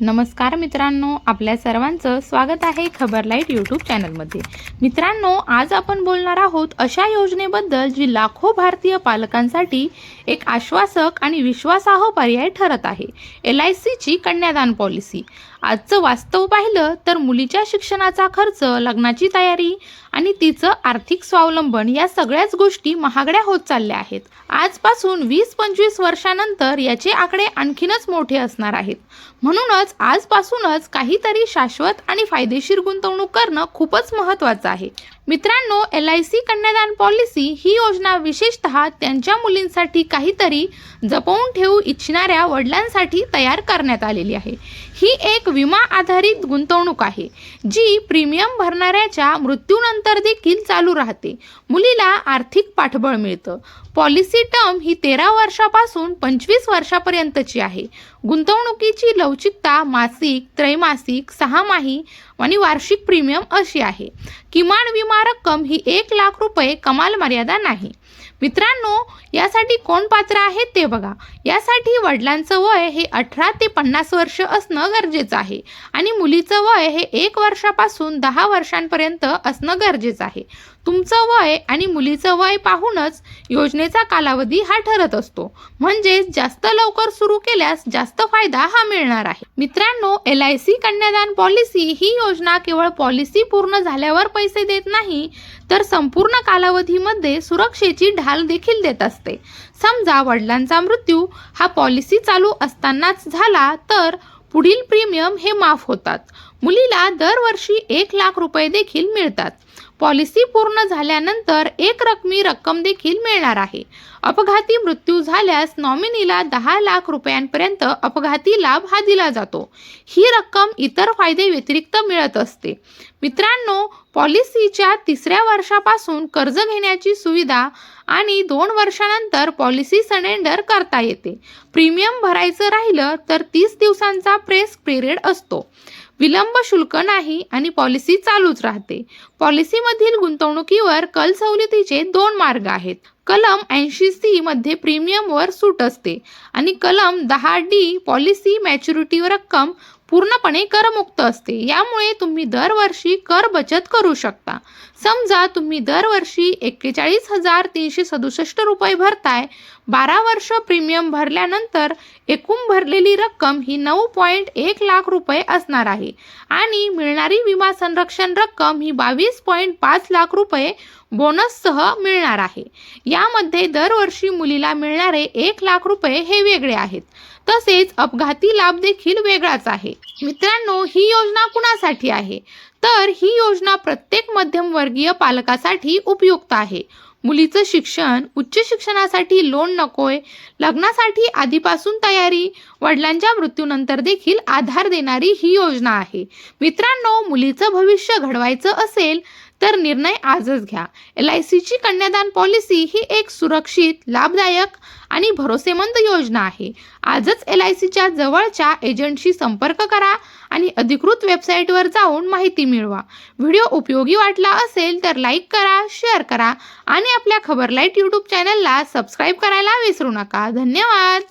नमस्कार मित्रांनो आपल्या सर्वांचं स्वागत आहे खबर लाइट यूट्यूब चॅनलमध्ये. मित्रांनो आज आपण बोलणार आहोत अशा योजनेबद्दल जी लाखो भारतीय पालकांसाठी एक आश्वासक आणि विश्वासार्ह पर्याय ठरत आहे. एल आय सीची कन्यादान पॉलिसी. आजचं वास्तव पाहिलं तर मुलीच्या शिक्षणाचा खर्च लग्नाची तयारी आणि तिचं आर्थिक स्वावलंबन या सगळ्याच गोष्टी महागड्या होत चालल्या आहेत. आजपासून वीस पंचवीस वर्षानंतर याचे आकडे आणखीनच मोठे असणार आहेत. म्हणूनच आजपासूनच काहीतरी शाश्वत आणि फायदेशीर गुंतवणूक करणं खूपच महत्त्वाचं आहे. मित्रांनो L I C Kanyadan policy ही योजना विशेषतः त्यांच्या मुलींसाठी काहीतरी जपवून ठेवू इच्छिणाऱ्या वडिलांसाठी तयार करण्यात आलेली आहे. ही एक विमा आधारित गुंतवणूक आहे जी प्रीमियम भरणाऱ्याच्या मृत्यूनंतर देखील चालू राहते. मुलीला आर्थिक पाठबळ मिळतं. पॉलिसी टर्म ही तेरा वर्षापासून पंचवीस वर्षापर्यंतची आहे. गुंतवणुकीची लवचिकता मासिक त्रैमासिक सहामाही आणि वार्षिक प्रीमियम अशी आहे. किमान विमा रक्कम ही एक लाख रुपये कमाल मर्यादा नाही. मित्रांनो यासाठी कोण पात्र आहेत ते बघा. यासाठी वडिलांचं वय हे अठरा ते पन्नास वर्ष असणं गरजेचं आहे. आणि मुलीचं वय हे एक वर्षापासून दहा वर्षांपर्यंत असणं गरजेचं आहे. तुमचं वय आणि मुलीचं वय पाहूनच योजनेचा कालावधी हा ठरत असतो. म्हणजेच जास्त लवकर सुरू केल्यास जास्त फायदा हा मिळणार आहे. मित्रांनो L I C Kanyadan policy ही योजना केवळ पॉलिसी पूर्ण झाल्यावर पैसे देत नाही तर संपूर्ण कालावधीमध्ये सुरक्षेची ढाल देखील देत असते. समजा वडिलांचा मृत्यू हा पॉलिसी चालू असतानाच झाला तर पुढील प्रीमियम हे माफ होतात. मुलीला दरवर्षी एक लाख रुपये देखील मिळतात. पॉलिसी पूर्ण झाल्यानंतर एक रकमी रक्कम देखील मिळणार आहे. अपघाती मृत्यू झाल्यास नॉमिनीला दहा लाख रुपयांपर्यंत अपघाती लाभ हा दिला जातो. ही रक्कम इतर फायदे व्यतिरिक्त मिळत असते. मित्रांनो पॉलिसीच्या तिसऱ्या वर्षापासून कर्ज घेण्याची सुविधा आणि दोन वर्षानंतर पॉलिसी सरेंडर करता येते. प्रीमियम भरायचं राहिलं तर तीस दिवसांचा प्रेस पिरियड असतो. विलंब शुल्क नाही आणि पॉलिसी चालूच राहते. पॉलिसीमधील गुंतवणुकीवर कल सवलतीचे दोन मार्ग आहेत. कलम ऐंशी सी मध्ये प्रीमियमवर सूट असते. आणि कलम दहा डी पॉलिसी मॅच्युरिटी रक्कम पूर्णपणे करमुक्त असते. यामुळे तुम्ही दरवर्षी कर बचत करू शकता. समजा तुम्ही दरवर्षी एक्केचाळीस हजार तीनशे सदुसष्ट रुपये भरताय. बारा वर्ष प्रीमियम भरल्यानंतर एकूण भरलेली रक्कम ही नऊ पॉईंट एक लाख रुपये असणार आहे. आणि मिळणारी विमा संरक्षण रक्कम ही बावीस पॉईंट पाच लाख रुपये बोनससह मिळणार आहे. यामध्ये दरवर्षी मुलीला मिळणारे एक लाख रुपये हे वेगळे आहेत. तसेच अपघाती लाभ देखील वेगळाच आहे. मित्रांनो ही योजना कुणासाठी आहे? तर ही योजना प्रत्येक मध्यमवर्गीय पालकासाठी उपयुक्त आहे. मुलीचं शिक्षण उच्च शिक्षणासाठी लोन नकोय लग्नासाठी आधीपासून तयारी वडिलांच्या मृत्यूनंतर देखील आधार देणारी ही योजना आहे. मित्रांनो मुलीचं भविष्य घडवायचं असेल तर निर्णय आजच घ्या. एल आय सीची कन्यादान पॉलिसी ही एक सुरक्षित लाभदायक आणि भरोसेमंद योजना आहे. आजच एल आय सीच्या जवळच्या एजंटशी संपर्क करा आणि अधिकृत वेबसाईटवर जाऊन माहिती मिळवा. व्हिडिओ उपयोगी वाटला असेल तर लाईक करा शेअर करा आणि आपल्या खबरलाईट यूट्यूब चॅनलला सबस्क्राईब करायला विसरू नका. धन्यवाद!